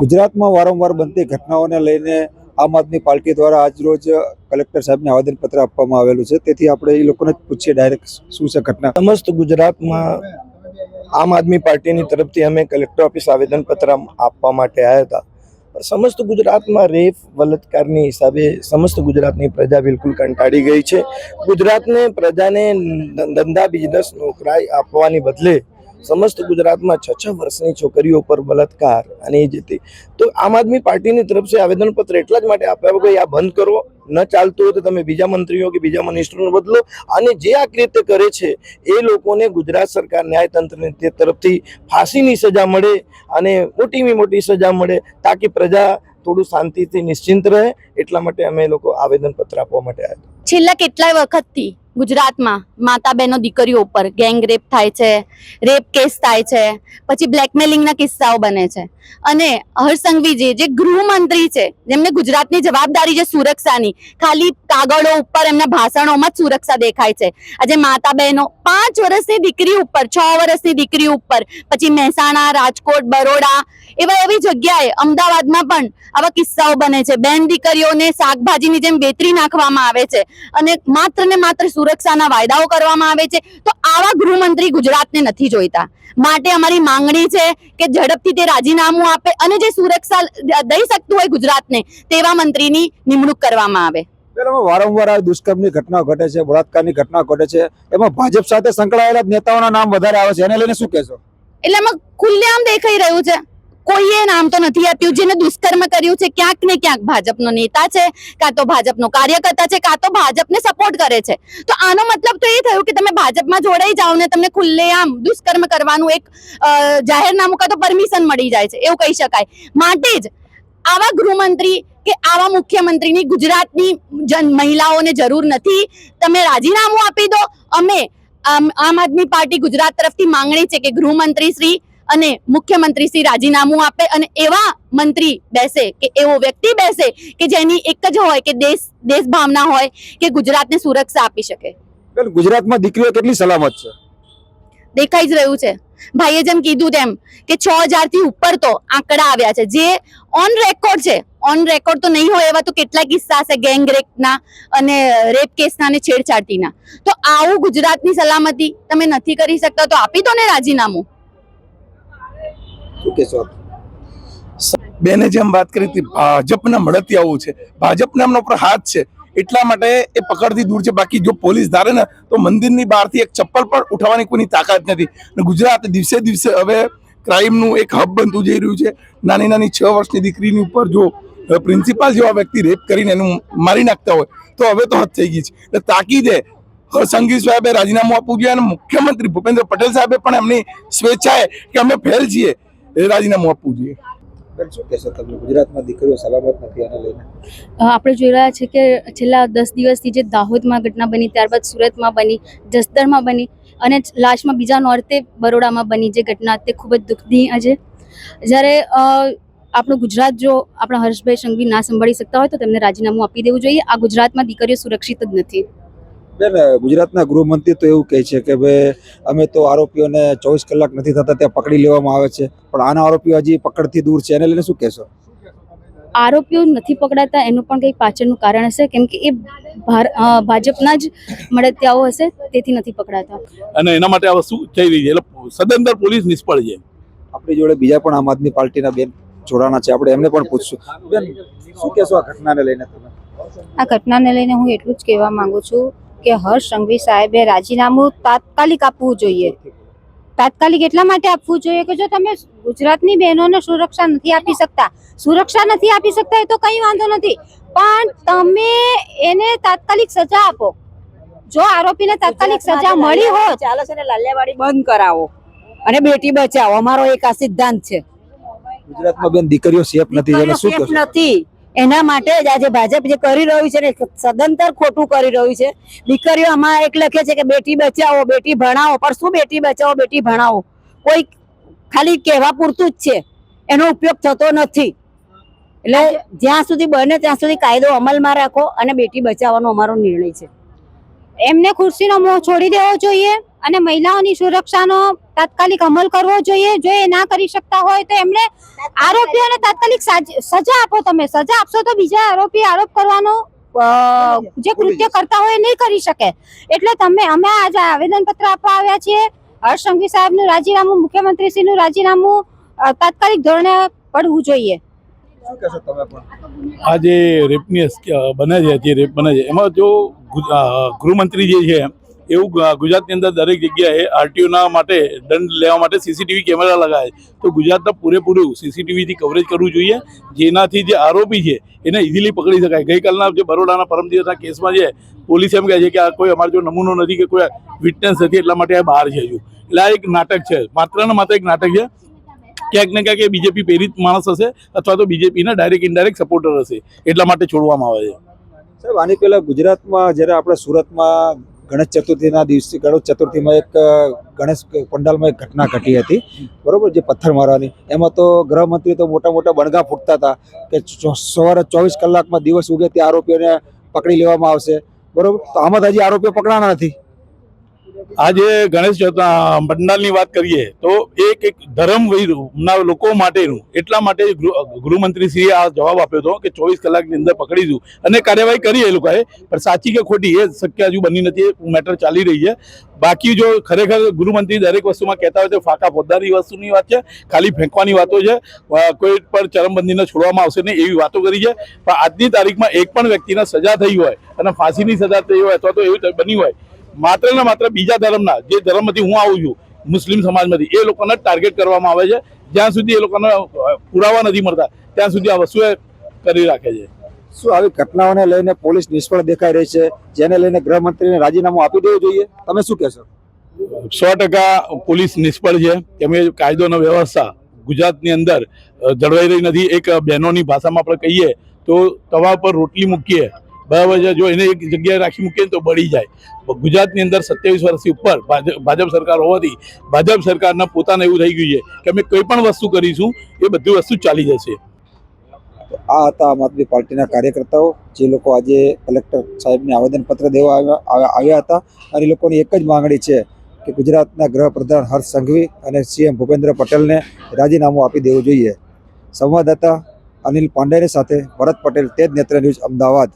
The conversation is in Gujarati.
ગુજરાતમાં વારંવાર બનતી ઘટનાઓને લઈને આમ આદમી પાર્ટી દ્વારા આજરોજ કલેક્ટર સાહેબને આવેદનપત્ર આપવામાં આવેલું છે. તેથી આપણે એ લોકોને જ પૂછીએ ડાયરેક્ટ શું છે ઘટના. સમસ્ત ગુજરાતમાં આમ આદમી પાર્ટીની તરફથી અમે કલેક્ટર ઓફિસ આવેદનપત્ર આપવા માટે આવ્યા હતા. સમસ્ત ગુજરાતમાં રેફ બલાત્કારની હિસાબે સમસ્ત ગુજરાતની પ્રજા બિલકુલ કંટાળી ગઈ છે. ગુજરાતને પ્રજાને ધંધા બિઝનેસ નોકરાઈ આપવાની બદલે સમસ્ત ગુજરાતમાં છ છ વર્ષની છોકરીઓ પર બલાત્કાર અને એ જતી તો આમ આદમી પાર્ટીની તરફથી આવેદનપત્ર એટલા જ માટે આપ્યા કે આ બંધ કરો, ન ચાલતું હોય તો તમે બીજા મંત્રીઓ કે બીજા મિનિસ્ટરોને બદલો અને જે આ કૃત્ય કરે છે, એ લોકોને ગુજરાત સરકાર ન્યાયતંત્રની તરફથી ફાંસીની સજા મળે અને મોટીમાં મોટી સજા મળે તાકી પ્રજા થોડું શાંતિથી નિશ્ચિંત રહે. એટલા માટે અમે લોકો આવેદનપત્ર આપવા માટે આવ્યા. છેલ્લા કેટલાય વખતથી ગુજરાતમાં માતા બહેનો દીકરીઓ ઉપર ગેંગ રેપ થાય છે રેપ કેસ થાય છે, પછી બ્લેકમેલિંગના કિસ્સાઓ બને છે. અને હરસંઘવીજી સંઘવીજી જે ગૃહમંત્રી છે, જેમને ગુજરાતની જવાબદારી છે સુરક્ષાની, ખાલી કાગળો ઉપર એમના ભાષણોમાં જ સુરક્ષા દેખાય છે. આજે માતા બહેનો પાંચ વર્ષની દીકરી ઉપર, છ વર્ષની દીકરી ઉપર, પછી મહેસાણા, રાજકોટ, બરોડા એવા એવી જગ્યાએ અમદાવાદમાં પણ આવા કિસ્સાઓ બને છે. બેન દીકરીઓને શાકભાજીની જેમ વેતરી નાખવામાં આવે છે અને માત્ર ને માત્ર સુરક્ષાના વાયદાઓ કરવામાં આવે છે. તો આવા ગૃહમંત્રી ગુજરાતને નથી જોઈતા. માટે અમારી માંગણી છે કે ઝડપથી તે રાજીનામું આપે અને જે સુરક્ષા દઈ શકતું હોય ગુજરાતને તેવા મંત્રીની નિમણૂક કરવામાં આવે. પેલા વારંવાર આ દુષ્કર્મની ઘટના ઘટે છે બળાત્કારની ઘટના ઘટે છે. એમાં ભાજપ સાથે સંકળાયેલા નેતાઓના નામ વધારે આવે છે. એને લઈને શું કહેશો? એટલે એમાં ખુલ્લેઆમ દેખાઈ રહ્યું છે. કોઈએ નામ તો નથી આપ્યું, જેને દુષ્કર્મ કર્યું છે, ક્યાંક ને ક્યાંક ભાજપનો નેતા છે, કાં તો ભાજપનો કાર્યકર્તા છે, કાં તો ભાજપને સપોર્ટ કરે છે. તો આનો મતલબ તો એ થયું કે તમે ભાજપમાં જોડાઈ જાઓ ને તમને ખુલ્લેઆમ દુષ્કર્મ કરવાનું એક જાહેરનામું કાં તો પરમિશન મળી જાય છે, એવું કહી શકાય. માટે જ આવા ગૃહમંત્રી કે આવા મુખ્યમંત્રીની ગુજરાતની જન, મહિલાઓને જરૂર નથી. તમે રાજીનામું આપી દો. અમે આમ આદમી પાર્ટી ગુજરાત તરફથી માંગણી છે કે ગૃહમંત્રી શ્રી અને મુખ્યમંત્રી શ્રી રાજીનામું આપે અને એવા મંત્રી બેસે કે એવો વ્યક્તિ બેસે કે જેની એક જ હોય કે દેશ દેશ ભાવના હોય કે ગુજરાતને સુરક્ષા આપી શકે. ગુજરાતમાં દીકરીઓ કેટલી સલામત છે? દેખાઈ જ રહ્યું છે. ભાઈએ જેમ કીધું તેમ કે છ હજારથી ઉપર તો આંકડા આવ્યા છે. જે ઓન રેકોર્ડ છે. ઓન રેકોર્ડ તો નહીં હોય એવા તો કેટલા કિસ્સા હશે ગેંગ રેપના અને રેપ કેસના અને છેડછાડતીના. તો આવું ગુજરાતની સલામતી તમે નથી કરી શકતા તો આપી દો ને રાજીનામું. શું કહેશો બેને જેમ વાત કરી હતી ભાજપના મળતિયાઓ છે. ભાજપના એમના ઉપર હાથ છે. એટલા માટે એ પકડથી દૂર છે. બાકી જો પોલીસ ધારે ને, તો મંદિરની બહારથી એક ચપ્પલ પણ ઉઠાવવાની કોઈની તાકાત નથી. અને ગુજરાત દિવસે દિવસે હવે ક્રાઇમનું એક હબ બનતું જઈ રહ્યું છે. નાની નાની છ વર્ષની દીકરીની ઉપર જો પ્રિન્સિપાલ જેવા વ્યક્તિ રેપ કરીને એનું મારી નાખતા હોય, તો હવે તો હદ થઈ ગઈ છે. એટલે તાકીદે સંગીત સાહેબે રાજીનામું આપવું જોઈએ અને મુખ્યમંત્રી ભૂપેન્દ્ર પટેલ સાહેબે પણ એમની સ્વેચ્છાએ કે અમે ફેલ છીએ. એ રાજીનામું આપવું જોઈએ. ગુજરાતમાં દીકરીઓ સલામત નથી લઈને? આપણે જોઈ રહ્યા છે કે છેલ્લા દસ દિવસથી જે દાહોદમાં ઘટના બની ત્યારબાદ સુરતમાં બની જસદરમાં બની અને લાસ્ટમાં બીજા નોર્તે બરોડામાં બની જે ઘટના તે ખૂબ જ દુઃખની છે જ્યારે આપણું ગુજરાત જો આપણા હર્ષભાઈ સંઘવી ના સંભાળી શકતા હોય તો તેમને રાજીનામું આપી દેવું જોઈએ. આ ગુજરાતમાં દીકરીઓ સુરક્ષિત જ નથી. બેન ગુજરાતના ગૃહમંત્રી તો એવું કહે છે કે ભાઈ અમે તો આરોપીઓને ચોવીસ કલાક નથી થતા ત્યાં પકડી લેવામાં આવે છે. પણ આના આરોપીઓ હજી પકડથી દૂર છે એને લઈને શું કહેશો? આરોપીઓ નથી પકડાતા એનું પણ કંઈક પાછળનું કારણ હશે કેમ કે એ ભાર- ભાજપના જ મળતિયાઓ હશે તેથી નથી પકડાતા. અને એના માટે આ વસ્તુ થઈ રહી છે? એટલે સદંતર પોલીસ નિષ્ફળ છે. આપણી જોડે બીજા પણ આમ આદમી પાર્ટીના બેન જોડાણા છે આપણે એમને પણ પૂછશું. બેન શું કહેશો આ ઘટનાને લઈને તમે? આ ઘટનાને લઈને હું એટલું જ કહેવા માંગુ છું કે હર્ષ સંઘવી સાહેબે રાજીનામું તાત્કાલિક આપવું જોઈએ. તાત્કાલિક એટલા માટે આપવું જોઈએ કે જો તમે ગુજરાતની બહેનોને સુરક્ષા નથી આપી શકતા સુરક્ષા નથી આપી શકતા એ તો કઈ વાંધો નથી. પણ તમે એને તાત્કાલિક સજા આપો. જો આરોપીને તાત્કાલિક સજા મળી હોત ચાલો છે ને લાલિયાવાડી બંધ કરાવો. અને બેટી બચાવો. અમારો એક આ સિદ્ધાંત છે. ગુજરાતમાં બેન દીકરીઓ સેફ નથી એને શું નથી. એના માટે જ આજે ભાજપ જે કરી રહ્યું છે ને, સદંતર ખોટું કરી રહ્યું છે. દીકરીઓ આમાં એક લખે છે કે બેટી બચાવો, બેટી ભણાવો. પણ શું બેટી બચાવો, બેટી ભણાવો? કોઈ ખાલી કહેવા પૂરતું જ છે. એનો ઉપયોગ થતો નથી. એટલે જ્યાં સુધી બને ત્યાં સુધી કાયદો અમલમાં રાખો અને બેટી બચાવવાનો અમારો નિર્ણય છે. એમને ખુરશીનો મોહ છોડી દેવો જોઈએ. અને મહિલાઓની સુરક્ષાનો તાત્કાલિક અમલ કરવો જોઈએ. જો એ ના કરી શકતા હોય તો એમને આરોપીઓને તાત્કાલિક સાજ- સજા આપો તમે. સજા આપશો તો બીજા આરોપી આરોપ કરવાનો જે કૃત્ય કરતા હોય એ નહીં કરી શકે. એટલે તમે અમે આજે આવેદન પત્ર આપવા આવ્યા છીએ. હર્ષ સંઘવી સાહેબનું રાજીનામું મુખ્યમંત્રીશ્રીનું રાજીનામું તાત્કાલિક ધોરણે પડવું જોઈએ. આજે કહેશો તમે પણ? આ રેપની અસ- અ, બને છે રેપ બને છે એમાં જો ગૃહમંત્રી જે છે એવું ગુજરાતની અંદર દરેક જગ્યાએ આરટીઓના માટે દંડ લેવા માટે સીસીટીવી કેમેરા લગાવે તો ગુજરાતના પૂરેપૂરું સીસીટીવીથી કવરેજ કરવું જોઈએ. જેનાથી જે આરોપી છે, એને ઇઝીલી પકડી શકાય. ગઈકાલના જે બરોડાના પરમ દિવસના કેસમાં છે પોલીસ એમ કહે છે કે આ કોઈ અમારો જો નમૂનો નથી કે કોઈ વિટનેસ નથી, એટલા માટે આ બહાર છે હજુ. એટલે આ એક નાટક છે. માત્ર ને માત્ર એક નાટક છે. ક્યાંક ને ક્યાંક એ બીજેપી પ્રેરિત માણસ હશે અથવા તો બીજેપીના ડાયરેક્ટ ઇનડાયરેક્ટ સપોર્ટર હશે. એટલા માટે છોડવામાં આવે છે. સાહેબ, આની પહેલાં ગુજરાતમાં જ્યારે આપણે સુરતમાં ગણેશ ચતુર્થીના દિવસે, ગણેશ ચતુર્થીમાં એક ગણેશ પંડાલમાં એક ઘટના ઘટી હતી. બરોબર? જે પથ્થર મારવાની. એમાં તો ગૃહમંત્રી તો મોટા મોટા બણગા ફૂટતા હતા કે સવારે ચોવીસ કલાકમાં દિવસ ઉગે તે આરોપીઓને પકડી લેવામાં આવશે. બરોબર? તો આમાં તો હજી આરોપીઓ પકડાના નથી. આજે ગણેશ પંડાલની વાત કરીએ તો એક એક ધર્મ ના લોકો માટેનું, એટલા માટે ગૃહ- ગૃહમંત્રીશ્રીએ આ જવાબ આપ્યો હતો કે ચોવીસ કલાકની અંદર પકડીશું અને કાર્યવાહી કરી એ લોકોએ, પણ સાચી કે ખોટી એ શક્ય હજુ બની નથી મેટર ચાલી રહી છે. બાકી જો ખરેખર ગૃહમંત્રી દરેક વસ્તુમાં કહેતા હોય તો ફાકા પોદારની વસ્તુની વાત છે, ખાલી ફેંકવાની વાતો છે કોઈ પર ચરમબંધીને છોડવામાં આવશે નહીં એવી વાતો કરી છે. પણ આજની તારીખમાં એક પણ વ્યક્તિને સજા થઈ હોય અને ફાંસીની સજા થઈ હોય અથવા તો એવું બની હોય માત્ર ને માત્ર બીજા ધર્મના જે ધર્મમાંથી હું આવું છું મુસ્લિમ સમાજમાંથી એ લોકોને ટાર્ગેટ કરવામાં આવે છે. જ્યાં સુધી એ લોકોને પુરાવા નથી મળતા ત્યાં સુધી આ વસ્તુ કરી રાખે છે. શું આવી ઘટનાઓને લઈને પોલીસ નિષ્ફળ દેખાઈ રહી છે? જેને લઈને ગૃહમંત્રીને રાજીનામું આપી દેવું જોઈએ? તમે શું કહેશો? સો ટકા પોલીસ નિષ્ફળ છે. કેમ કે કાયદો વ્યવસ્થા ગુજરાતની અંદર જળવાઈ રહી નથી. એક બહેનોની ભાષામાં આપણે કહીએ તો તવા પર રોટલી મૂકીએ બરાબર છે. જો એને એક જગ્યાએ રાખી મૂકીએ તો બળી જાય. ગુજરાતની અંદર સત્યાવીસ વર્ષથી ઉપર ભાજપ સરકાર હોવાથી ભાજપ સરકારના પોતાને એવું થઈ ગયું છે કે અમે કોઈ પણ વસ્તુ કરીશું, એ બધી વસ્તુ ચાલી જશે. આ હતા આમ આદમી પાર્ટીના કાર્યકર્તાઓ, જે લોકો આજે કલેક્ટર સાહેબને આવેદનપત્ર દેવા આવ્યા હતા. અને એ લોકોની એક જ માંગણી છે કે ગુજરાતના ગૃહપ્રધાન હર્ષ સંઘવી અને સીએમ ભૂપેન્દ્ર પટેલને રાજીનામું આપી દેવું જોઈએ. સંવાદદાતા અનિલ પાંડેની સાથે ભરત પટેલ, તેજ નેત્ર ન્યૂઝ, અમદાવાદ.